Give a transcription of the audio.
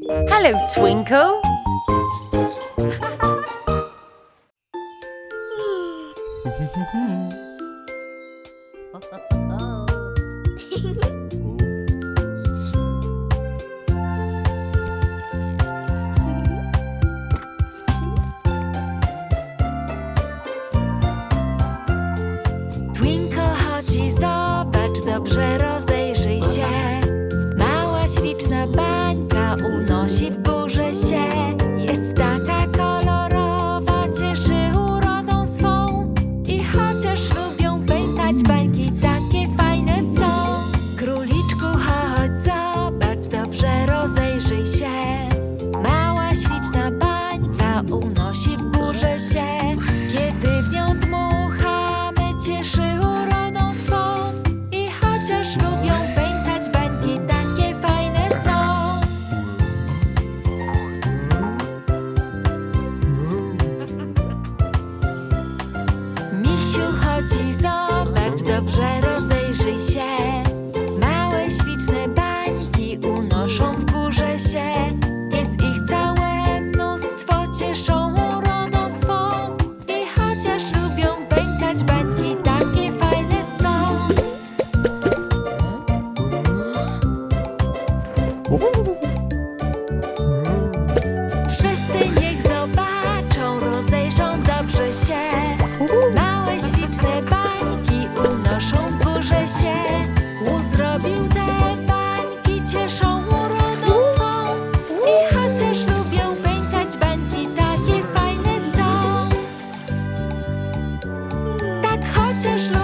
Hello, Twinkle. Chodzi, zobacz, dobrze rozejrzyj się. Mała śliczna baba. chodzi, zobacz, dobrze rozejrzyj się. Małe śliczne bańki unoszą w górze się. Jest ich całe mnóstwo, cieszą urodą swą. I chociaż lubią pękać bańki, takie fajne są. утешно